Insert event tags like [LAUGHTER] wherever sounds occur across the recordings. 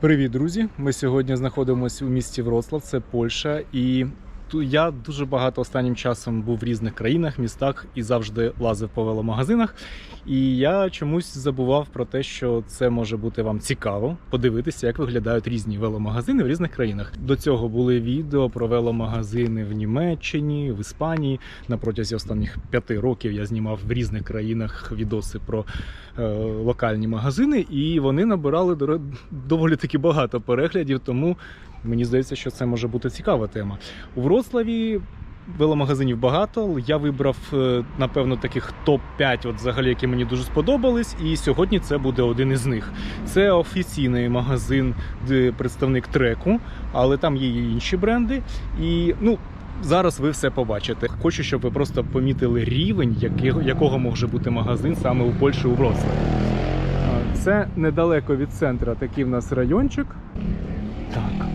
Привіт, друзі! Ми сьогодні знаходимося у місті Вроцлав, це Польща, і я дуже багато останнім часом був в різних країнах, містах і завжди лазив по веломагазинах. І я чомусь забував про те, що це може бути вам цікаво подивитися, як виглядають різні веломагазини в різних країнах. До цього були відео про веломагазини в Німеччині, в Іспанії. На протязі останніх п'яти років я знімав в різних країнах відоси про е, локальні магазини, і вони набирали доволі таки багато переглядів. Тому мені здається, що це може бути цікава тема. У Вроцлаві веломагазинів багато. Я вибрав, е, напевно, таких топ-5, от взагалі, які мені дуже сподобались. І сьогодні це буде один із них. Це офіційний магазин, де представник треку, але там є і інші бренди. І ну. Зараз ви все побачите. Хочу, щоб ви просто помітили рівень, який- якого може бути магазин саме у Польщі у Вроцлаві. Це недалеко від центру такий в нас райончик. Так.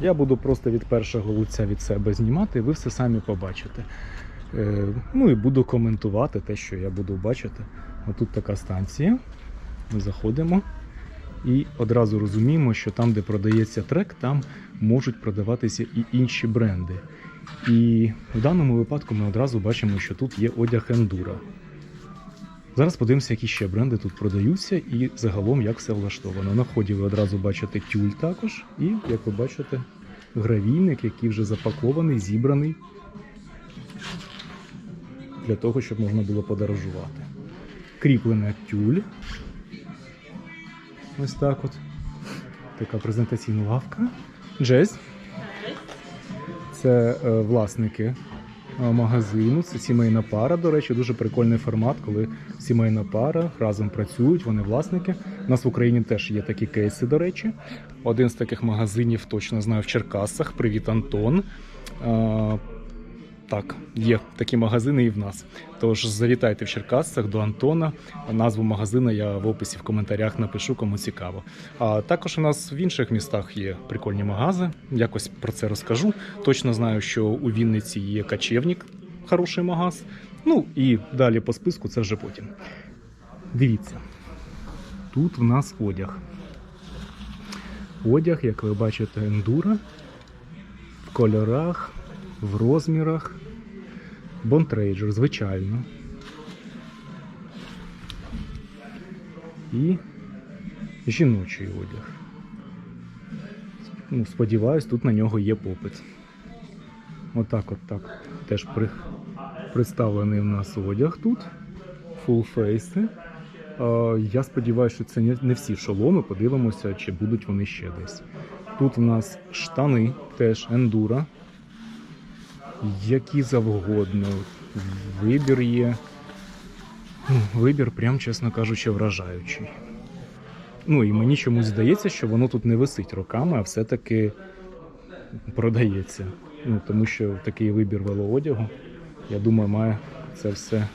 Я буду просто від першого лиця від себе знімати, і ви все самі побачите. Е, ну і буду коментувати те, що я буду бачити. Отут така станція. Ми заходимо і одразу розуміємо, що там, де продається трек, там можуть продаватися і інші бренди. І в даному випадку ми одразу бачимо, що тут є одяг Enduro. Зараз подивимося, які ще бренди тут продаються і загалом як все влаштовано. На вході ви одразу бачите тюль також, і, як ви бачите, гравійник, який вже запакований, зібраний для того, щоб можна було подорожувати. Кріплена тюль. Ось так от. Така презентаційна лавка. Джез. Це е, власники магазину. Це сімейна пара. До речі, дуже прикольний формат, коли сімейна пара разом працюють, вони власники. У нас в Україні теж є такі кейси, до речі. Один з таких магазинів точно знаю в Черкасах. Привіт, Антон. Так, є такі магазини і в нас. Тож завітайте в Черкасах до Антона. Назву магазину я в описі в коментарях напишу, кому цікаво. А також у нас в інших містах є прикольні магази. Якось про це розкажу. Точно знаю, що у Вінниці є качевник, хороший магаз. Ну і далі по списку це вже потім. Дивіться, тут в нас одяг. Одяг, як ви бачите, ендура в кольорах, в розмірах. Бонтрейджер, звичайно. І жіночий одяг. Ну, сподіваюсь, тут на нього є попит. Отак, от так. Теж при... представлений в нас одяг тут. Фулфейси. Я сподіваюся, що це не- всі шоломи. Подивимося, чи будуть вони ще десь. Тут у нас штани, теж ендура. Які завгодно. Вибір є. Вибір, прям, чесно кажучи, вражаючий. Ну і мені чомусь здається, що воно тут не висить роками, а все-таки продається. Ну, тому що такий вибір велоодягу, я думаю, має це все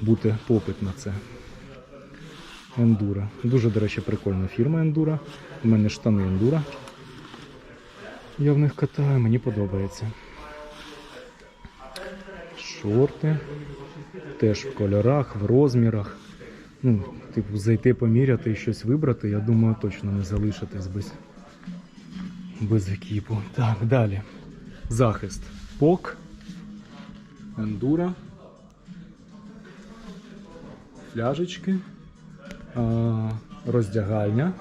бути попит на це. Ендура. Дуже, до речі, прикольна фірма Ендура. У мене штани Ендура. Я в них катаю, мені подобається. Шорти. Теж в кольорах, в розмірах. Ну, типу, зайти поміряти і щось вибрати, я думаю, точно не залишитись без, без екіпу. Так, далі. Захист. Пок. Ендура. Фляжечки. Роздягальня.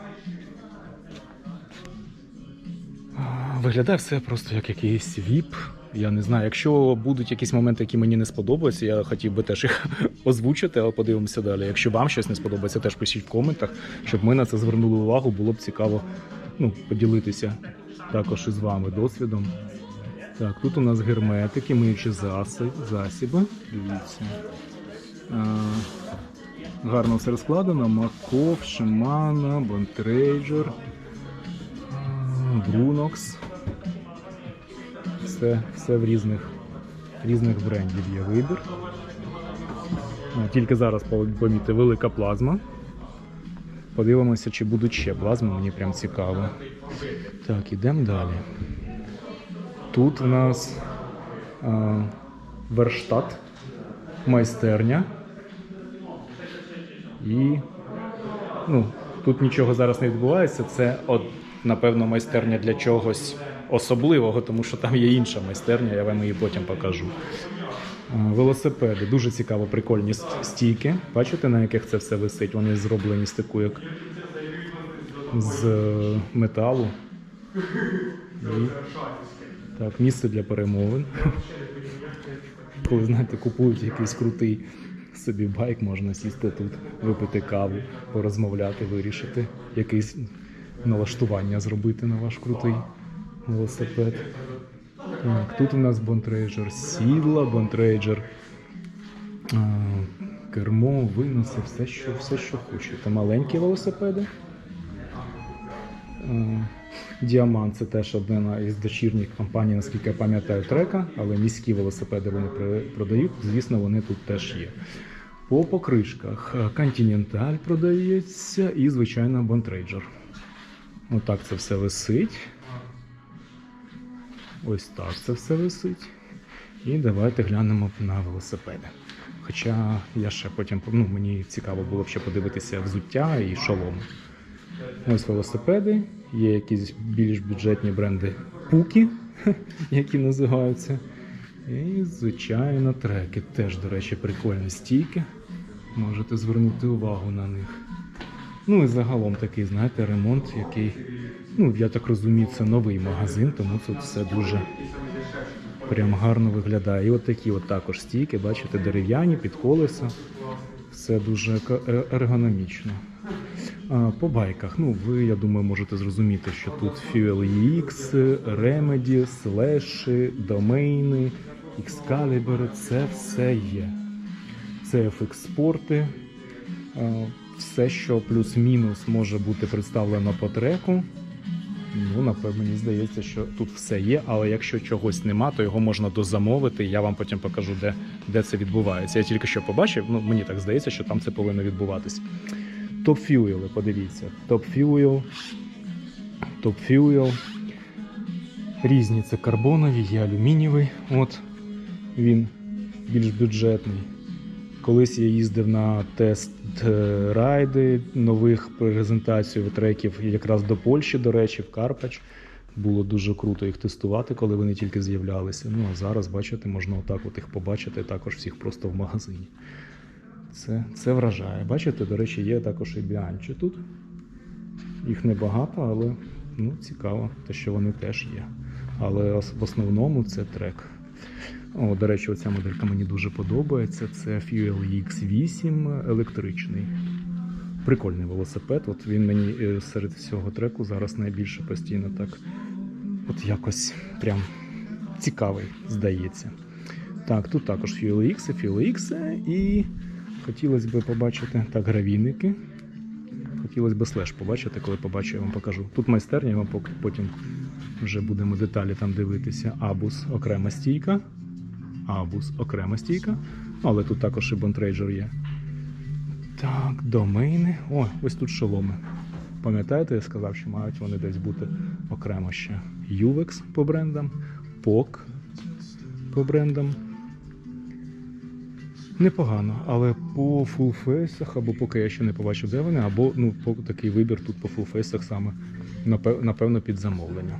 Виглядає все просто як якийсь віп. Я не знаю, якщо будуть якісь моменти, які мені не сподобаються, я хотів би теж їх [LAUGHS] озвучити, але подивимося далі. Якщо вам щось не сподобається, теж пишіть в коментах, щоб ми на це звернули увагу. Було б цікаво ну, поділитися також із вами досвідом. Так, тут у нас герметики, миючі засіби. Дивіться. А, гарно все розкладено. Маков, Шимана, Бонтрейджер, Брунокс. Все, все в різних, різних брендів є вибір. Тільки зараз помітив велика плазма. Подивимося, чи будуть ще плазми, мені прям цікаво. Так, ідемо далі. Тут в нас а, верштат, майстерня. І ну, тут нічого зараз не відбувається. Це, от, напевно, майстерня для чогось особливого, тому що там є інша майстерня, я вам її потім покажу. Е, Велосипеди, дуже цікаво, прикольні стійки. Бачите, на яких це все висить? Вони зроблені з таку, як з е, металу. І, так, місце для перемовин. [LAUGHS] Коли, знаєте, купують якийсь крутий собі байк, можна сісти тут, випити каву, порозмовляти, вирішити якесь налаштування зробити на ваш крутий велосипед. Так, тут у нас бонтрейджер сідла, бонтрейджер, кермо, виноси, все, що, все, що хочете. Маленькі велосипеди. Діамант це теж одна із дочірніх компаній, наскільки я пам'ятаю, трека, але міські велосипеди вони продають. Звісно, вони тут теж є. По покришках Continental продається і, звичайно, Bontrager. Отак це все висить. Ось так це все висить. І давайте глянемо на велосипеди. Хоча я ще потім ну, мені цікаво було ще подивитися взуття і шоломи. Ось велосипеди, є якісь більш бюджетні бренди Пуки, [LAUGHS] які називаються. І, звичайно, треки. Теж, до речі, прикольні стійки. Можете звернути увагу на них. Ну і загалом такий, знаєте, ремонт, який, ну, я так розумію, це новий магазин, тому тут все дуже прям гарно виглядає. І от такі от також стійки, бачите, дерев'яні під колеса. Все дуже е- ергономічно. А, По байках, ну ви, я думаю, можете зрозуміти, що тут Fuel EX, Remedy, Slash, домейни, Excalibur, це все є. Це FX спорти, а, все, що плюс-мінус може бути представлено по треку. Ну, напевно, мені здається, що тут все є, але якщо чогось нема, то його можна дозамовити. Я вам потім покажу, де, де це відбувається. Я тільки що побачив, ну мені так здається, що там це повинно відбуватись. Fuel, подивіться. Top Fuel. Різні це карбонові, є алюмінієвий. От він більш бюджетний. Колись я їздив на тест е, нових презентацій треків якраз до Польщі, до речі, в Карпач. Було дуже круто їх тестувати, коли вони тільки з'являлися. Ну а зараз, бачите, можна отак от їх побачити також всіх просто в магазині. Це, це вражає. Бачите, до речі, є також і біанчі тут. Їх небагато, але ну, цікаво, те, що вони теж є. Але в основному це трек. О, до речі, оця моделька мені дуже подобається. Це Fuel X8 електричний. Прикольний велосипед. От він мені е, серед всього треку зараз найбільше постійно так. От якось прям цікавий, здається. Так, тут також Fuel X, Fuel X і хотілося б побачити так, гравійники. Хотілося б слеш побачити, коли побачу, я вам покажу. Тут майстерня, я вам потім вже будемо деталі там дивитися. Абус окрема стійка. Абус окрема стійка. Але тут також і бонтрейджер є. Так, домейни. О, ось тут шоломи. Пам'ятаєте, я сказав, що мають вони десь бути окремо ще. Ювекс по брендам, POC по брендам. Непогано, але по фулфейсах, або поки я ще не побачив, де вони, або ну, такий вибір тут по фулфейсах саме напевно під замовлення.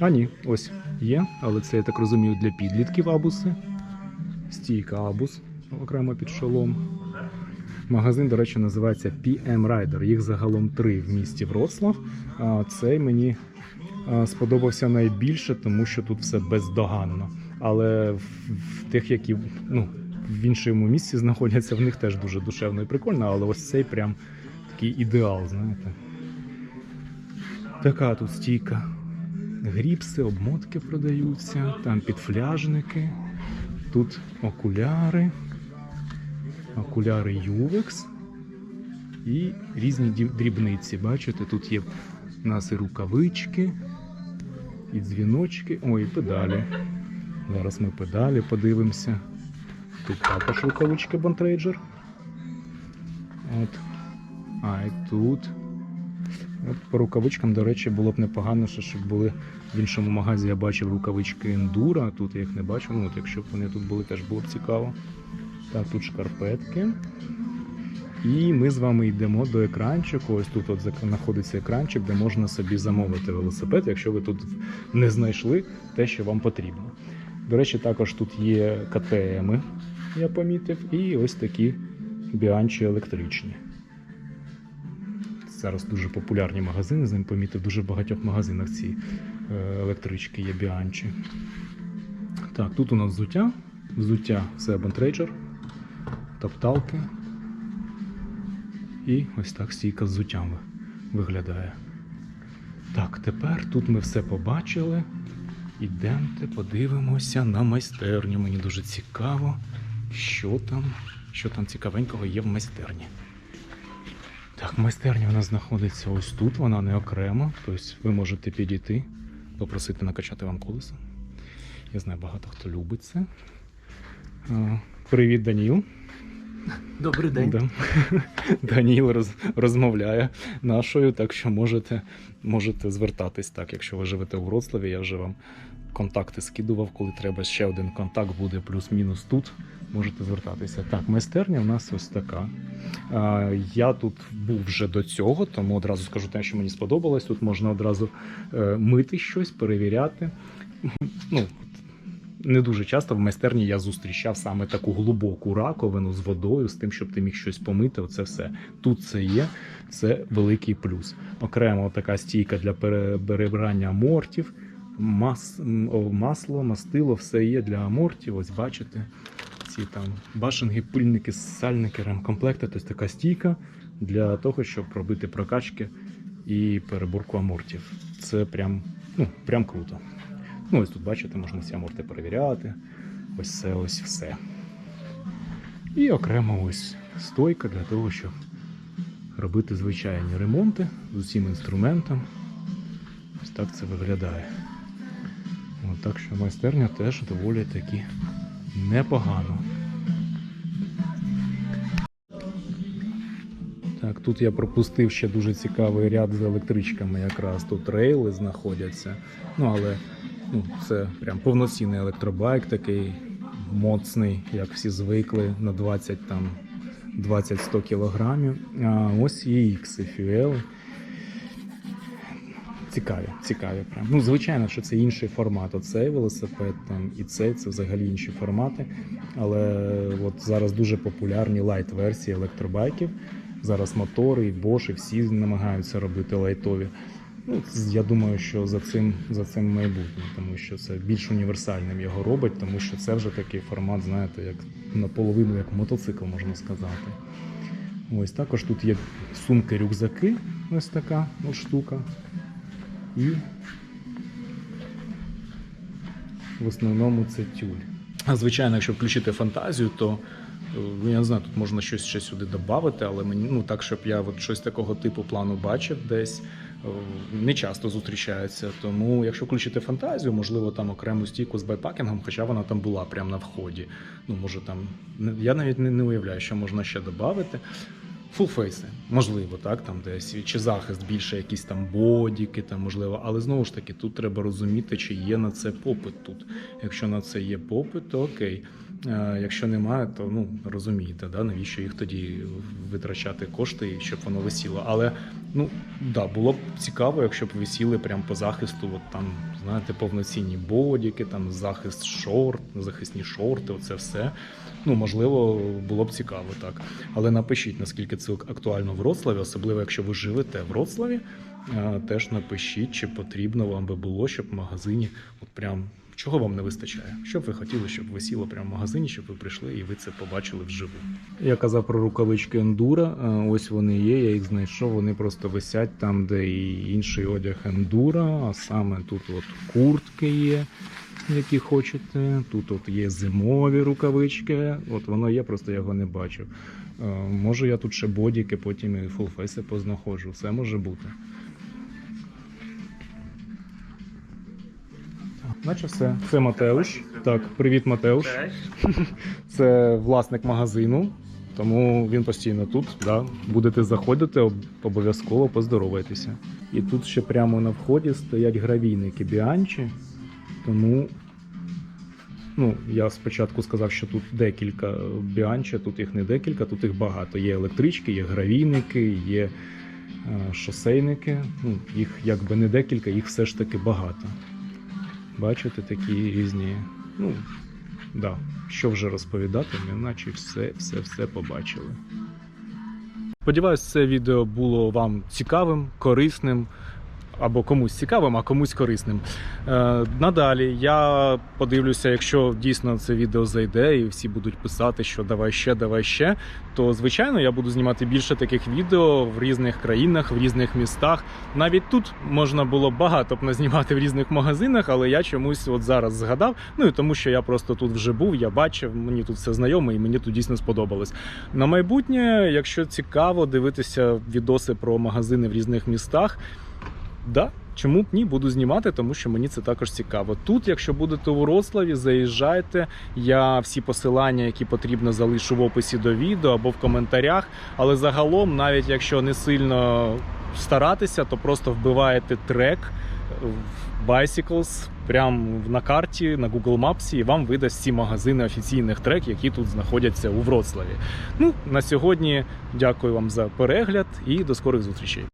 А ні, ось є, але це я так розумію для підлітків абуси. Стійка абус окремо під шолом. Магазин, до речі, називається PM Rider. Їх загалом три в місті Вроцлав. Цей мені сподобався найбільше, тому що тут все бездоганно. Але в тих, які ну, в іншому місці знаходяться, в них теж дуже душевно і прикольно, але ось цей прям такий ідеал, знаєте. Така тут стійка. Гріпси, обмотки продаються, там підфляжники, тут окуляри, окуляри Ювекс і різні дрібниці. Бачите, тут є у нас і рукавички, і дзвіночки, ой, і педалі. Зараз ми педалі подивимося. Тут також рукавички Бонтрейджер. От. А і тут. От по рукавичкам, до речі, було б непогано, щоб були в іншому магазі. Я бачив рукавички Enduro, а тут я їх не бачу. Ну, от якщо б вони тут були, теж було б цікаво. Так, тут шкарпетки. І ми з вами йдемо до екранчику. Ось тут от знаходиться екранчик, де можна собі замовити велосипед, якщо ви тут не знайшли те, що вам потрібно. До речі, також тут є КТМи, я помітив, і ось такі біанчі електричні. Зараз дуже популярні магазини, з ним помітив, дуже багатьох магазинах ці е, електрички є біанчі. Так, тут у нас взуття. Взуття це бентрейджер, топталки. І ось так стійка з взуттям виглядає. Так, тепер тут ми все побачили. Ідемте, подивимося на майстерню. Мені дуже цікаво, що там, що там цікавенького є в майстерні. Так, майстерня у нас знаходиться ось тут, вона не окремо. Тобто ви можете підійти, попросити накачати вам колесо. Я знаю, багато хто любить це. Привіт, Даніл. Добрий день. Да. [LAUGHS] Даніл роз, розмовляє нашою, так що можете, можете звертатись так, якщо ви живете у Вроцлаві, я вже вам контакти скидував, коли треба ще один контакт буде плюс-мінус тут. Можете звертатися. Так, майстерня у нас ось така. Я тут був вже до цього, тому одразу скажу те, що мені сподобалось. Тут можна одразу е, мити щось, перевіряти. Ну, не дуже часто в майстерні я зустрічав саме таку глибоку раковину з водою, з тим, щоб ти міг щось помити. Оце все. Тут це є, це великий плюс. Окремо така стійка для пере- перебирання амортів, мас, масло, мастило, все є для амортів. Ось бачите, ці там башенги, пильники, сальники, ремкомплекти. Тобто така стійка для того, щоб робити прокачки і переборку амортів. Це прям, ну, прям круто. Ну, ось тут бачите, можна всі аморти перевіряти. Ось це ось все. І окремо ось стойка для того, щоб робити звичайні ремонти з усім інструментом. Ось так це виглядає. Так що майстерня теж доволі таки непогано. Так, тут я пропустив ще дуже цікавий ряд з електричками. Якраз тут рейли знаходяться. Ну, але ну, це прям повноцінний електробайк, такий моцний, як всі звикли, на 20 там 20-100 кілограмів. А ось є X FUL. Цікаві, цікаві прям. Ну, звичайно, що це інший формат. Оцей велосипед там і цей це взагалі інші формати. Але от зараз дуже популярні лайт-версії електробайків. Зараз мотори, і Bosch, і всі намагаються робити лайтові. Ну, я думаю, що за цим, за цим майбутнє, тому що це більш універсальним його робить, тому що це вже такий формат, знаєте, як наполовину як мотоцикл, можна сказати. Ось також тут є сумки-рюкзаки, ось така от штука. І в основному це тюль. А звичайно, якщо включити фантазію, то е, ну, я не знаю, тут можна щось ще сюди додати, але мені ну так, щоб я от щось такого типу плану бачив десь. е, Не часто зустрічається, тому якщо включити фантазію, можливо, там окрему стійку з байпакінгом, хоча вона там була прямо на вході. Ну, може там я навіть не, не уявляю, що можна ще додати. Фулфейси, можливо, так, там десь чи захист більше, якісь там бодіки, там можливо, але знову ж таки, тут треба розуміти, чи є на це попит тут. Якщо на це є попит, то окей. Е, Якщо немає, то ну розумієте, да, навіщо їх тоді витрачати кошти, щоб воно висіло. Але ну да, було б цікаво, якщо б висіли прямо по захисту, от там, знаєте, повноцінні бодіки, там захист шорт, захисні шорти, оце все. Ну, можливо, було б цікаво так. Але напишіть, наскільки це актуально в Вроцлаві, особливо якщо ви живете в Вроцлаві, е, теж напишіть, чи потрібно вам би було, щоб в магазині, от прям чого вам не вистачає? Що б ви хотіли, щоб висіло прямо в магазині, щоб ви прийшли і ви це побачили вживу. Я казав про рукавички ендура. Ось вони є. Я їх знайшов. Вони просто висять там, де і інший одяг ендура. А саме тут от куртки є, які хочете. Тут от є зимові рукавички. От воно є, просто я його не бачив. Може, я тут ще бодіки, потім і фулфейси познаходжу. Все може бути. Наче все. Це Матеуш. Так, привіт, Матеуш. [LAUGHS] Це власник магазину, тому він постійно тут. Да. Будете заходити, обов'язково поздоровайтеся. І тут ще прямо на вході стоять гравійники Біанчі, тому Ну, я спочатку сказав, що тут декілька біанче, тут їх не декілька, тут їх багато. Є електрички, є гравійники, є е, шосейники. Ну, їх якби не декілька, їх все ж таки багато. Бачите, такі різні. Ну, да. Що вже розповідати, ми наче все, все, все побачили. Сподіваюсь, це відео було вам цікавим, корисним. Або комусь цікавим, а комусь корисним. Е, надалі я подивлюся, якщо дійсно це відео зайде, і всі будуть писати, що давай ще, давай ще. То звичайно я буду знімати більше таких відео в різних країнах, в різних містах. Навіть тут можна було багато б назнімати в різних магазинах, але я чомусь от зараз згадав. Ну і тому, що я просто тут вже був, я бачив, мені тут все знайоме, і мені тут дійсно сподобалось. На майбутнє, якщо цікаво дивитися відоси про магазини в різних містах. Да, чому б ні, буду знімати, тому що мені це також цікаво. Тут, якщо будете у Вроцлаві, заїжджайте. Я всі посилання, які потрібно, залишу в описі до відео або в коментарях. Але загалом, навіть якщо не сильно старатися, то просто вбиваєте трек в Bicycles прямо на карті на Google Maps, і вам видасть всі магазини офіційних трек, які тут знаходяться у Вроцлаві. Ну, на сьогодні дякую вам за перегляд і до скорих зустрічей.